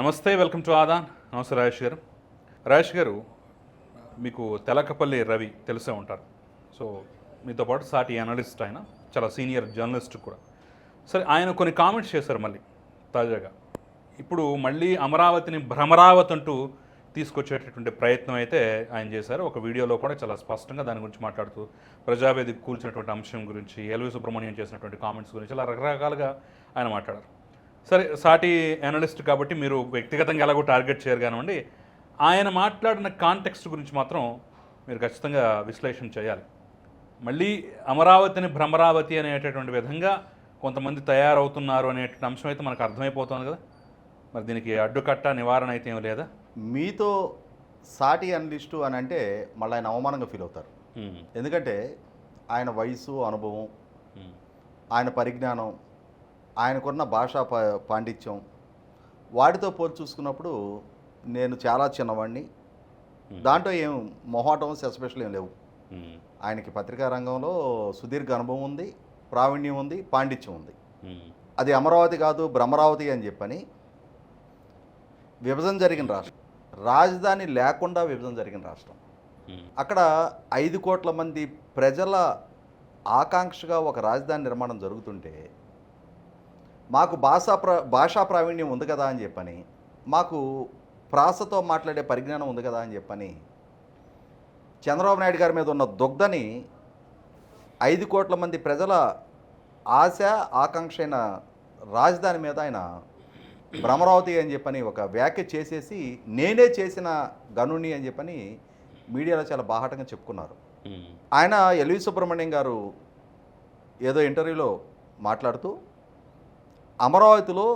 నమస్తే welcome to Aadan. నమస్తే రాజేష్ గారు. రాజేష్ గారు మీకు తెలకపల్లి రవి తెలిసే ఉంటారు. సో మీతో పాటు సాటి అనలిస్ట్ ఆయన చాలా సీనియర్ జర్నలిస్ట్ కూడా. సరే ఆయన కొన్ని కామెంట్స్ చేశారు మళ్ళీ తాజాగా. ఇప్పుడు మళ్ళీ అమరావతిని భ్రమరావతి అంటూ తీసుకొచ్చేటటువంటి ప్రయత్నం అయితే ఆయన చేశారు. ఒక వీడియోలో కూడా చాలా స్పష్టంగా దాని గురించి మాట్లాడుతూ ప్రజావేదిక కూల్చినటువంటి అంశం గురించి ఎల్వి సుబ్రహ్మణ్యం చేసినటువంటి కామెంట్స్ గురించి చాలా రకరకాలుగా ఆయన మాట్లాడారు. సరే సాటి అనలిస్ట్ కాబట్టి మీరు వ్యక్తిగతంగా ఎలాగో టార్గెట్ చేయరు కానివ్వండి ఆయన మాట్లాడిన కాంటెక్స్ట్ గురించి మాత్రం మీరు ఖచ్చితంగా విశ్లేషణ చేయాలి. మళ్ళీ అమరావతిని భ్రమరావతి అనేటటువంటి విధంగా కొంతమంది తయారవుతున్నారు అనేటువంటి అంశం అయితే మనకు అర్థమైపోతుంది కదా. మరి దీనికి అడ్డుకట్ట నివారణ అయితే ఏం లేదా? మీతో సాటి అనలిస్టు అని అంటే మళ్ళీ ఆయన అవమానంగా ఫీల్ అవుతారు. ఎందుకంటే ఆయన వయసు అనుభవం ఆయన పరిజ్ఞానం ఆయనకున్న భాషా పా పాండిత్యం. వాటితో పోల్చి చూసుకున్నప్పుడు నేను చాలా చిన్నవాడిని దాంట్లో ఏం మొహాటం ఎస్పెషల్ ఏం లేవు. ఆయనకి పత్రికా రంగంలో సుదీర్ఘ అనుభవం ఉంది ప్రావీణ్యం ఉంది పాండిత్యం ఉంది. అది అమరావతి కాదు భ్రమరావతి అని చెప్పని విభజన జరిగిన రాష్ట్రం. రాజధాని లేకుండా విభజన జరిగిన రాష్ట్రం. అక్కడ ఐదు కోట్ల మంది ప్రజల ఆకాంక్షగా ఒక రాజధాని నిర్మాణం జరుగుతుంటే మాకు భాషా ప్ర భాషా ప్రావీణ్యం ఉంది కదా అని చెప్పని మాకు ప్రాసతో మాట్లాడే పరిజ్ఞానం ఉంది కదా అని చెప్పని చంద్రబాబు నాయుడు గారి మీద ఉన్న దుగ్ధని ఐదు కోట్ల మంది ప్రజల ఆశ ఆకాంక్ష అయిన రాజధాని మీద ఆయన భ్రమరావతి అని చెప్పని ఒక వ్యాఖ్య చేసేసి నేనే చేసిన గనుని అని చెప్పని మీడియాలో చాలా బాహాటంగా చెప్పుకున్నారు. ఆయన ఎల్వి సుబ్రహ్మణ్యం గారు ఏదో ఇంటర్వ్యూలో మాట్లాడుతూ అమరావతిలో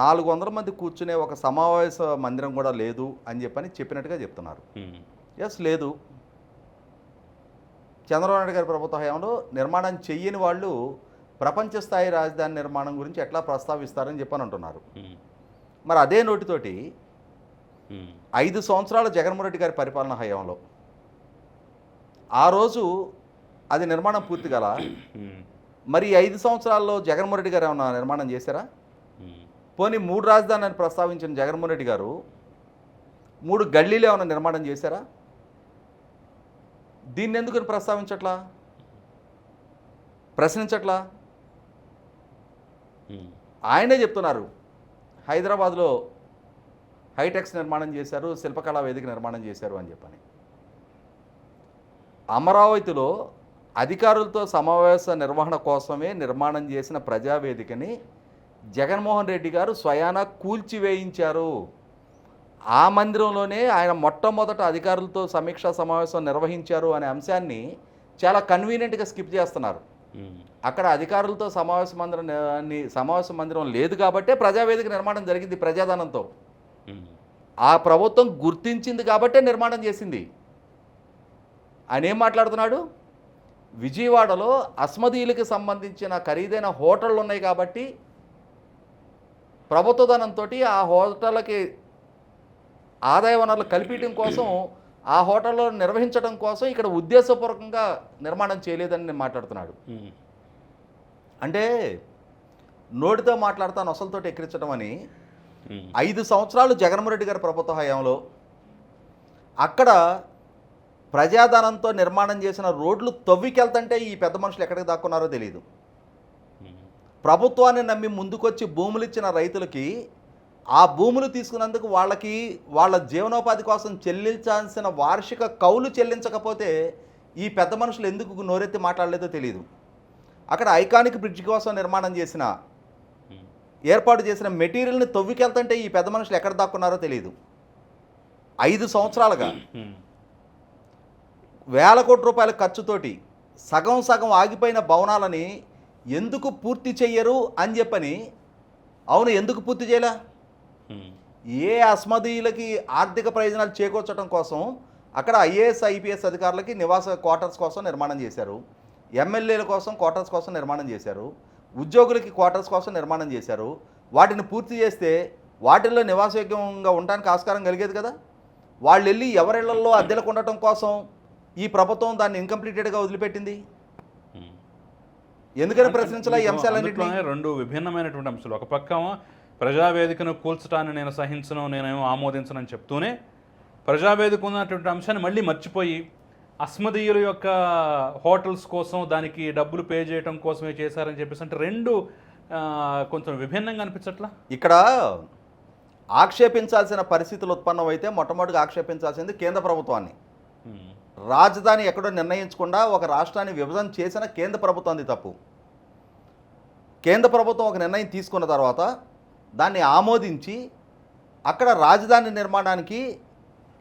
నాలుగు వందల మంది కూర్చునే ఒక సమావేశ మందిరం కూడా లేదు అని చెప్పని చెప్పినట్టుగా చెప్తున్నారు. ఎస్ లేదు. చంద్రబాబు నాయుడు గారి ప్రభుత్వ హయాంలో నిర్మాణం చెయ్యని వాళ్ళు ప్రపంచ స్థాయి రాజధాని నిర్మాణం గురించి ఎట్లా ప్రస్తావిస్తారని చెప్పని అంటున్నారు. మరి అదే నోటితోటి ఐదు సంవత్సరాల జగన్మోహన్ రెడ్డి గారి పరిపాలన హయాంలో ఆ రోజు అది నిర్మాణం పూర్తి గల ఉమ్, మరి ఐదు సంవత్సరాల్లో జగన్మోహన్ రెడ్డి గారు ఏమైనా నిర్మాణం చేశారా? పోనీ మూడు రాజధానులను ప్రస్తావించిన జగన్మోహన్ రెడ్డి గారు మూడు గల్లీలు ఏమైనా నిర్మాణం చేశారా? దీన్ని ఎందుకు ప్రస్తావించట్లా? ప్రశ్నించట్లా? ఆయనే చెప్తున్నారు. హైదరాబాద్లో హైటెక్స్ నిర్మాణం చేశారు శిల్పకళా వేదిక నిర్మాణం చేశారు అని చెప్పని. అమరావతిలో అధికారులతో సమావేశ నిర్వహణ కోసమే నిర్మాణం చేసిన ప్రజావేదికని జగన్మోహన్ రెడ్డి గారు స్వయాన కూల్చివేయించారు. ఆ మందిరంలోనే ఆయన మొట్టమొదట అధికారులతో సమీక్షా సమావేశం నిర్వహించారు అనే అంశాన్ని చాలా కన్వీనియంట్గా స్కిప్ చేస్తున్నారు. అక్కడ అధికారులతో సమావేశ మందిరం సమావేశ మందిరం లేదు కాబట్టే ప్రజావేదిక నిర్మాణం జరిగింది ప్రజాధనంతో. ఆ ప్రభుత్వం గుర్తించింది కాబట్టే నిర్మాణం చేసింది. ఆయన ఏం మాట్లాడుతున్నాడు? విజయవాడలో అస్మదీయులకి సంబంధించిన ఖరీదైన హోటళ్ళు ఉన్నాయి కాబట్టి ప్రభుత్వ ధనంతో ఆ హోటళ్ళకి ఆదాయ వనరులు కల్పించడం కోసం ఆ హోటల్లో నిర్వహించడం కోసం ఇక్కడ ఉద్దేశపూర్వకంగా నిర్మాణం చేయలేదని నేను మాట్లాడుతున్నాడు. అంటే నోటితో మాట్లాడతా నొసలతో ఎక్కిరించడం అని. ఐదు సంవత్సరాలు జగన్మోహన్ రెడ్డి గారి ప్రభుత్వ హయాంలో అక్కడ ప్రజాధనంతో నిర్మాణం చేసిన రోడ్లు తవ్వికెళ్తుంటే ఈ పెద్ద మనుషులు ఎక్కడికి దాక్కున్నారో తెలియదు ప్రభుత్వాన్ని నమ్మి ముందుకొచ్చి భూములు ఇచ్చిన రైతులకి ఆ భూములు తీసుకున్నందుకు వాళ్ళకి వాళ్ళ జీవనోపాధి కోసం చెల్లించాల్సిన వార్షిక కౌలు చెల్లించకపోతే ఈ పెద్ద మనుషులు ఎందుకు నోరెత్తి మాట్లాడలేదో తెలియదు అక్కడ ఐకానిక్ బ్రిడ్జ్ కోసం నిర్మాణం చేసిన ఏర్పాటు చేసిన మెటీరియల్ని తవ్వికెళ్తుంటే ఈ పెద్ద మనుషులు ఎక్కడ దాక్కున్నారో తెలియదు ఐదు సంవత్సరాలుగా. వేల కోట్ల రూపాయల ఖర్చుతోటి సగం సగం ఆగిపోయిన భవనాలని ఎందుకు పూర్తి చెయ్యరు అని చెప్పని అవును ఎందుకు పూర్తి చేయలే? ఏ అస్మదీయులకి ఆర్థిక ప్రయోజనాలు చేకూర్చడం కోసం అక్కడ ఐఏఎస్ ఐపీఎస్ అధికారులకి నివాస క్వార్టర్స్ కోసం నిర్మాణం చేశారు. ఎమ్మెల్యేల కోసం క్వార్టర్స్ కోసం నిర్మాణం చేశారు. ఉద్యోగులకి క్వార్టర్స్ కోసం నిర్మాణం చేశారు. వాటిని పూర్తి చేస్తే వాటిల్లో నివాసయోగ్యంగా ఉండడానికి ఆస్కారం కలిగేది కదా? వాళ్ళు వెళ్ళి ఎవరిళ్ళలో అద్దెలకు ఉండటం కోసం ఈ ప్రభుత్వం దాన్ని ఇన్కంప్లీటెడ్గా వదిలిపెట్టింది. ఎందుకని ప్రశ్నించాల ఈ అంశాలన్నింటినీ? అందులోనే రెండు విభిన్నమైనటువంటి అంశాలు. ఒక పక్క ప్రజావేదికను కూల్చడాన్ని నేను సహించను నేనేమో ఆమోదించనని చెప్తూనే ప్రజావేదిక ఉన్నటువంటి అంశాన్ని మళ్ళీ మర్చిపోయి అస్మదీయుల యొక్క హోటల్స్ కోసం దానికి డబ్బులు పే చేయడం కోసమే చేశారని చెప్పేసి అంటే రెండు కొంచెం విభిన్నంగా అనిపించట్లా? ఇక్కడ ఆక్షేపించాల్సిన పరిస్థితులు ఉత్పన్నమైతే మొట్టమొదటిగా ఆక్షేపించాల్సింది కేంద్ర ప్రభుత్వాన్ని. రాజధాని ఎక్కడో నిర్ణయించకుండా ఒక రాష్ట్రాన్ని విభజన చేసిన కేంద్ర ప్రభుత్వంది తప్పు. కేంద్ర ప్రభుత్వం ఒక నిర్ణయం తీసుకున్న తర్వాత దాన్ని ఆమోదించి అక్కడ రాజధాని నిర్మాణానికి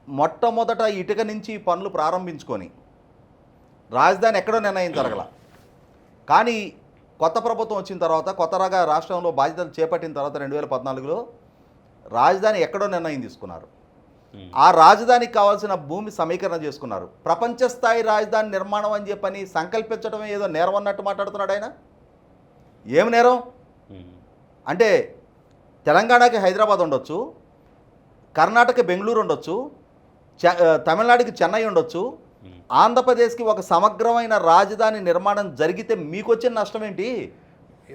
మొట్టమొదట ఇటుక నుంచి పనులు ప్రారంభించుకొని రాజధాని ఎక్కడో నిర్ణయం జరగల. కానీ కొత్త ప్రభుత్వం వచ్చిన తర్వాత కొత్త రాష్ట్రంలో బాధ్యతలు చేపట్టిన తర్వాత రెండు వేల పద్నాలుగులో రాజధాని ఎక్కడో నిర్ణయం తీసుకున్నారు. ఆ రాజధానికి కావాల్సిన భూమి సమీకరణ చేసుకున్నారు. ప్రపంచ స్థాయి రాజధాని నిర్మాణం అని చెప్పని సంకల్పించడం ఏదో నేరం అన్నట్టు మాట్లాడుతున్నాడు ఆయన? ఏం నేరం? అంటే తెలంగాణకి హైదరాబాద్ ఉండొచ్చు కర్ణాటక బెంగళూరు ఉండొచ్చు చె- తమిళనాడుకి చెన్నై ఉండొచ్చు ఆంధ్రప్రదేశ్కి ఒక సమగ్రమైన రాజధాని నిర్మాణం జరిగితే మీకు వచ్చిన నష్టం ఏంటి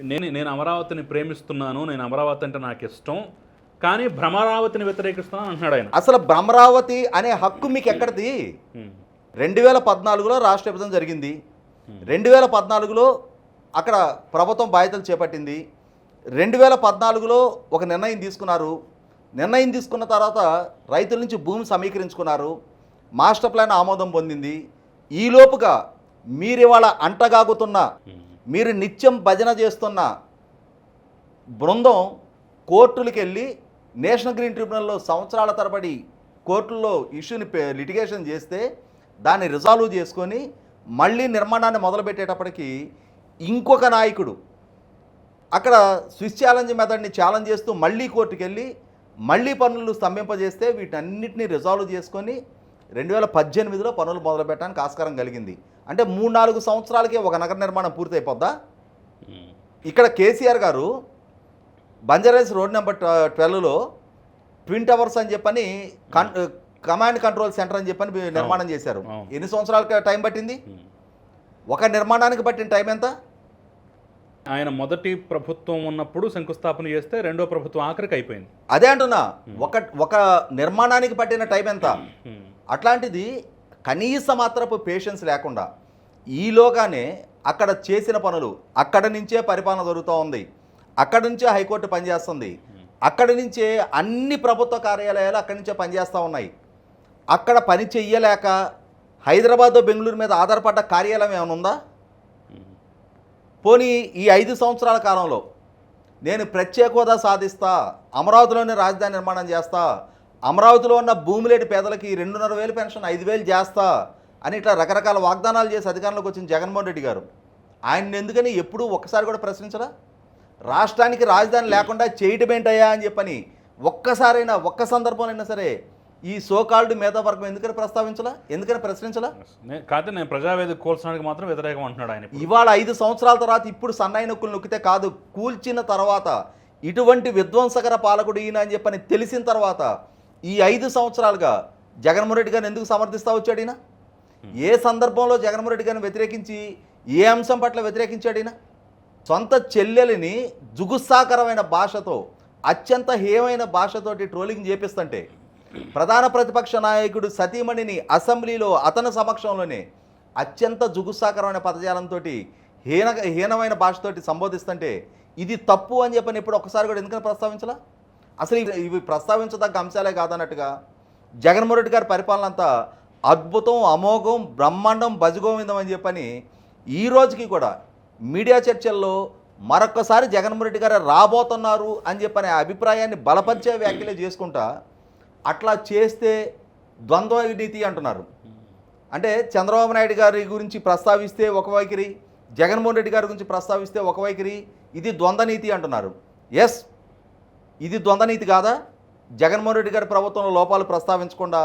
నేను నేను అమరావతిని ప్రేమిస్తున్నాను నేను అమరావతి అంటే నాకు ఇష్టం. కానీ భ్రమరావతిని వ్యతిరేకిస్తున్నాను అంటున్నాడు ఆయన. అసలు భ్రమరావతి అనే హక్కు మీకు ఎక్కడిది? రెండు వేల పద్నాలుగులో రాష్ట్ర విభజన జరిగింది. రెండు వేల పద్నాలుగులో అక్కడ ప్రభుత్వం బాధ్యతలు చేపట్టింది. రెండు వేల పద్నాలుగులో ఒక నిర్ణయం తీసుకున్నారు. నిర్ణయం తీసుకున్న తర్వాత రైతుల నుంచి భూమి సమీకరించుకున్నారు. మాస్టర్ ప్లాన్ ఆమోదం పొందింది. ఈలోపుగా మీరు ఇవాళ అంటగాగుతున్న మీరు నిత్యం భజన చేస్తున్న బృందం కోర్టులకు వెళ్ళి నేషనల్ గ్రీన్ ట్రిబ్యునల్లో సంవత్సరాల తరబడి కోర్టుల్లో ఇష్యూని లిటిగేషన్ చేస్తే దాన్ని రిజాల్వ్ చేసుకొని మళ్ళీ నిర్మాణాన్ని మొదలుపెట్టేటప్పటికి ఇంకొక నాయకుడు అక్కడ స్విచ్ ఛాలెంజ్ మెథడ్ని ఛాలెంజ్ చేస్తూ మళ్ళీ కోర్టుకు వెళ్ళి మళ్ళీ పనులు స్తంభింపజేస్తే వీటన్నిటిని రిజాల్వ్ చేసుకొని రెండు వేల పద్దెనిమిదిలో పనులు మొదలుపెట్టడానికి ఆస్కారం కలిగింది. అంటే మూడు నాలుగు సంవత్సరాలకే ఒక నగర నిర్మాణం పూర్తయిపోద్దా? ఇక్కడ కేసీఆర్ గారు బంజారాస్ రోడ్ నెంబర్ ట్వెల్వ్లో ట్విన్ టవర్స్ అని చెప్పని కన్ కమాండ్ కంట్రోల్ సెంటర్ అని చెప్పని మీరు నిర్మాణం చేశారు. అవును. ఎన్ని సంవత్సరాలకి టైం పట్టింది. ఒక నిర్మాణానికి పట్టిన టైం ఎంత? ఆయన మొదటి ప్రభుత్వం ఉన్నప్పుడు శంకుస్థాపన చేస్తే రెండో ప్రభుత్వం ఆఖరికి అయిపోయింది. అదే అంటున్నా. ఒక ఒక నిర్మాణానికి పట్టిన టైం ఎంత? అట్లాంటిది కనీస మాత్రపు పేషెన్స్ లేకుండా ఈలోగానే అక్కడ చేసిన పనులు అక్కడి నుంచే పరిపాలన జరుగుతూ ఉంది. అక్కడి నుంచే హైకోర్టు పనిచేస్తుంది. అక్కడి నుంచే అన్ని ప్రభుత్వ కార్యాలయాలు అక్కడి నుంచే పనిచేస్తూ ఉన్నాయి. అక్కడ పని చెయ్యలేక హైదరాబాద్ బెంగళూరు మీద ఆధారపడ్డ కార్యాలయం ఏమైనా ఉందా? పోనీ ఈ ఐదు సంవత్సరాల కాలంలో నేను ప్రత్యేక హోదా సాధిస్తా అమరావతిలోనే రాజధాని నిర్మాణం చేస్తా అమరావతిలో ఉన్న భూమిలేటి పేదలకి రెండున్నర వేలు పెన్షన్ ఐదు వేలు చేస్తా అని ఇట్లా రకరకాల వాగ్దానాలు చేసి అధికారంలోకి వచ్చిన జగన్మోహన్ రెడ్డి గారు. ఆయన ఎందుకని ఎప్పుడూ ఒక్కసారి కూడా ప్రశ్నించరా రాష్ట్రానికి రాజధాని లేకుండా చేయటం ఏంటయ్యా అని చెప్పని ఒక్కసారైనా ఒక్క సందర్భంలో సరే ఈ సోకాల్డ్ మేధావర్గం ఎందుకని ప్రస్తావించలా? ఎందుకని ప్రశ్నించలా? కాకపోతే నేను ప్రజావేదిక కోల్చడానికి మాత్రం వ్యతిరేకం అంటున్నాడు ఆయన. ఇవాళ ఐదు సంవత్సరాల తర్వాత ఇప్పుడు సన్నాయి నొక్కులు నొక్కితే కాదు కూల్చిన తర్వాత ఇటువంటి విధ్వంసకర పాలకుడు ఈయన అని చెప్పని తెలిసిన తర్వాత ఈ ఐదు సంవత్సరాలుగా జగన్మోహన్ రెడ్డి గారిని ఎందుకు సమర్థిస్తా వచ్చాడు ఈయన? ఏ సందర్భంలో జగన్మోహన్ రెడ్డి గారిని వ్యతిరేకించి ఏ అంశం పట్ల వ్యతిరేకించాడు ఈయన? సొంత చెల్లెలిని జుగుస్సాకరమైన భాషతో అత్యంత హేమైన భాషతోటి ట్రోలింగ్ చేపిస్తుంటే ప్రధాన ప్రతిపక్ష నాయకుడు సతీమణిని అసెంబ్లీలో అతని సమక్షంలోనే అత్యంత జుగుస్సాకరమైన పదజాలంతో హీన హీనమైన భాషతోటి సంబోధిస్తుంటే ఇది తప్పు అని చెప్పని ఇప్పుడు ఒకసారి కూడా ఎందుకని ప్రస్తావించలా? అసలు ఇవి ప్రస్తావించదగ్గ అంశాలే కాదన్నట్టుగా జగన్మోహన్ రెడ్డి గారి పరిపాలన అంతా అద్భుతం అమోఘం బ్రహ్మాండం భజగోవిందం అని చెప్పని ఈ రోజుకి కూడా మీడియా చర్చల్లో మరొకసారి జగన్మోహన్ రెడ్డి గారు రాబోతున్నారు అని చెప్పని అభిప్రాయాన్ని బలపరిచే వ్యాఖ్యలే చేసుకుంటా అట్లా చేస్తే ద్వంద్వ నీతి అంటున్నారు. అంటే చంద్రబాబు నాయుడు గారి గురించి ప్రస్తావిస్తే ఒక వైఖరి జగన్మోహన్ రెడ్డి గారి గురించి ప్రస్తావిస్తే ఒక వైఖరి ఇది ద్వంద్వనీతి అంటున్నారు. ఎస్ ఇది ద్వంద్వనీతి కాదా? జగన్మోహన్ రెడ్డి గారి ప్రభుత్వంలో లోపాలు ప్రస్తావించకుండా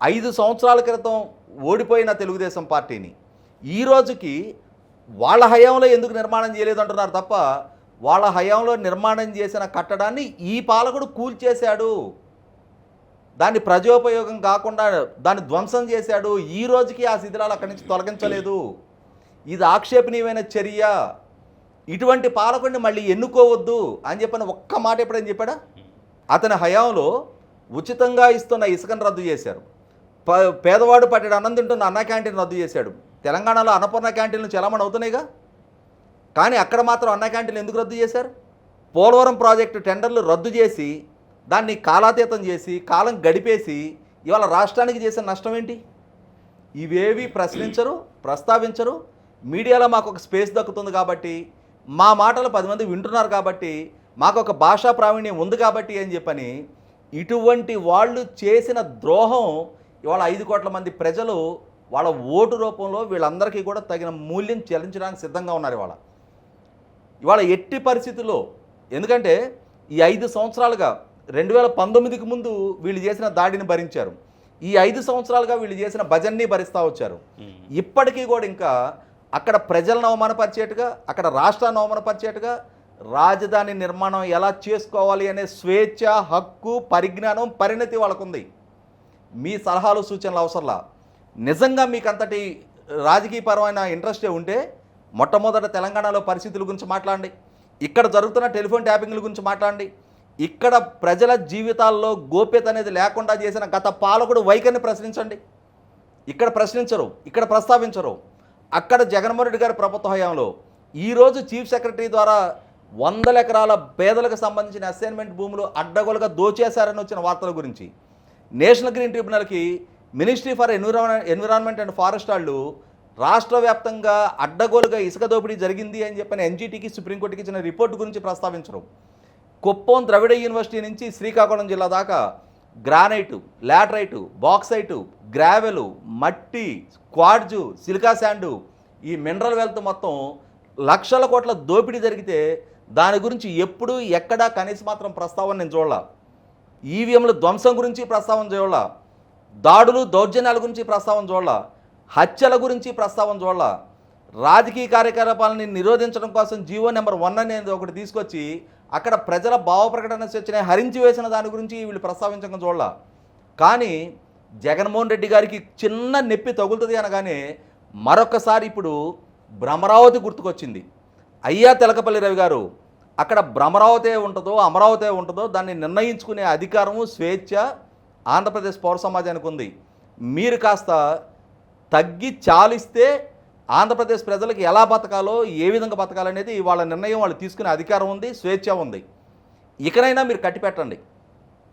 ఐదు సంవత్సరాల క్రితం ఓడిపోయిన తెలుగుదేశం పార్టీని ఈ రోజుకి వాళ్ళ హయాంలో ఎందుకు నిర్మాణం చేయలేదు అంటున్నారు తప్ప వాళ్ళ హయాంలో నిర్మాణం చేసిన కట్టడాన్ని ఈ పాలకుడు కూల్చేశాడు. దాన్ని ప్రజోపయోగం కాకుండా దాన్ని ధ్వంసం చేశాడు. ఈ రోజుకి ఆ శిథిలాలు అక్కడి నుంచి తొలగించలేదు. ఇది ఆక్షేపణీయమైన చర్య. ఇటువంటి పాలకుడిని మళ్ళీ ఎన్నుకోవద్దు అని చెప్పిన ఒక్క మాట ఎప్పుడని చెప్పాడా? అతని హయాంలో ఉచితంగా ఇస్తున్న ఇసుకను రద్దు చేశారు. పేదవాడు పట్టెడు అన్నం తింటున్న అన్న క్యాంటీన్ రద్దు చేశాడు. తెలంగాణలో అన్నపూర్ణ క్యాంటీన్లు చలామణి అవుతున్నాయిగా? కానీ అక్కడ మాత్రం అన్న క్యాంటీన్లు ఎందుకు రద్దు చేశారు? పోలవరం ప్రాజెక్టు టెండర్లు రద్దు చేసి దాన్ని కాలాతీతం చేసి కాలం గడిపేసి ఇవాళ రాష్ట్రానికి చేసిన నష్టం ఏంటి? ఇవేవి ప్రశ్నించరు ప్రస్తావించరు. మీడియాలో మాకు ఒక స్పేస్ దక్కుతుంది కాబట్టి మా మాటలు పది మంది వింటున్నారు కాబట్టి మాకు ఒక భాషా ప్రావీణ్యం ఉంది కాబట్టి అని చెప్పని ఇటువంటి వాళ్ళు చేసిన ద్రోహం ఇవాళ ఐదు కోట్ల మంది ప్రజలు వాళ్ళ ఓటు రూపంలో వీళ్ళందరికీ కూడా తగిన మూల్యం చెల్లించడానికి సిద్ధంగా ఉన్నారు ఇవాళ. ఇవాళ ఎట్టి పరిస్థితుల్లో ఎందుకంటే ఈ ఐదు సంవత్సరాలుగా రెండు వేల పంతొమ్మిదికి ముందు వీళ్ళు చేసిన దాడిని భరించారు. ఈ ఐదు సంవత్సరాలుగా వీళ్ళు చేసిన భజన్ని భరిస్తూ వచ్చారు. ఇప్పటికీ కూడా ఇంకా అక్కడ ప్రజలను అవమానపరిచేట్టుగా అక్కడ రాష్ట్రాన్ని అవమానపరిచేట్టుగా రాజధాని నిర్మాణం ఎలా చేసుకోవాలి అనే స్వేచ్ఛ హక్కు పరిజ్ఞానం పరిణతి వాళ్ళకుంది. మీ సలహాలు సూచనలు అవసరంలా? నిజంగా మీకు అంతటి రాజకీయపరమైన ఇంట్రెస్టే ఉంటే మొట్టమొదట తెలంగాణలో పరిస్థితుల గురించి మాట్లాడండి. ఇక్కడ జరుగుతున్న టెలిఫోన్ ట్యాపింగ్ల గురించి మాట్లాడండి. ఇక్కడ ప్రజల జీవితాల్లో గోప్యత అనేది లేకుండా చేసిన గత పాలకుడు వైఖరిని ప్రశ్నించండి. ఇక్కడ ప్రశ్నించరు ఇక్కడ ప్రస్తావించరు. అక్కడ జగన్మోహన్ రెడ్డి గారి ప్రభుత్వ హయాంలో ఈరోజు చీఫ్ సెక్రటరీ ద్వారా వందల ఎకరాల పేదలకు సంబంధించిన అసైన్మెంట్ భూములు అడ్డగోలుగా దోచేశారని వచ్చిన వార్తల గురించి national green ట్రిబ్యునల్కి Ministry for Environment Environment and Forest వాళ్ళు రాష్ట్ర వ్యాప్తంగా అడ్డగోలుగా ఇసుక దోపిడీ జరిగింది అని చెప్పిన ఎన్జీటీకి సుప్రీంకోర్టుకి ఇచ్చిన రిపోర్టు గురించి ప్రస్తావించరు. కుప్పం ద్రవిడ యూనివర్సిటీ నుంచి శ్రీకాకుళం జిల్లా దాకా గ్రానైటు లాటరైటు బాక్సైటు గ్రావెలు మట్టి క్వాడ్జు సిలికా శాండు ఈ మినరల్ వెల్త్ మొత్తం లక్షల కోట్ల దోపిడీ జరిగితే దాని గురించి ఎప్పుడు ఎక్కడా కనీస మాత్రం ప్రస్తావన నేను చూడాల. ఈవీఎంల ధ్వంసం గురించి ప్రస్తావన చూడాల. దాడులు దౌర్జన్యాల గురించి ప్రస్తావన చూడాల హత్యల గురించి ప్రస్తావన చూడాల రాజకీయ కార్యకలాపాలని నిరోధించడం కోసం జీవో నెంబర్ వన్ అనేది ఒకటి తీసుకొచ్చి అక్కడ ప్రజల భావ ప్రకటన స్వేచ్ఛని హరించి వేసిన దాని గురించి వీళ్ళు ప్రస్తావించడం చూడాల కానీ జగన్మోహన్ రెడ్డి గారికి చిన్న నొప్పి తగులుతుంది అనగానే మరొకసారి ఇప్పుడు భ్రమరావతి గుర్తుకొచ్చింది. అయ్యా తెలకపల్లి రవి గారు అక్కడ భ్రమరావతే ఉంటుందో అమరావతే ఉంటుందో దాన్ని నిర్ణయించుకునే అధికారము స్వేచ్ఛ ఆంధ్రప్రదేశ్ పౌర సమాజానికి ఉంది. మీరు కాస్త తగ్గి చాలిస్తే ఆంధ్రప్రదేశ్ ప్రజలకు ఎలా బతకాలో ఏ విధంగా బతకాలనేది వాళ్ళ నిర్ణయం వాళ్ళు తీసుకునే అధికారం ఉంది స్వేచ్ఛ ఉంది. ఇకనైనా మీరు కట్టిపెట్టండి.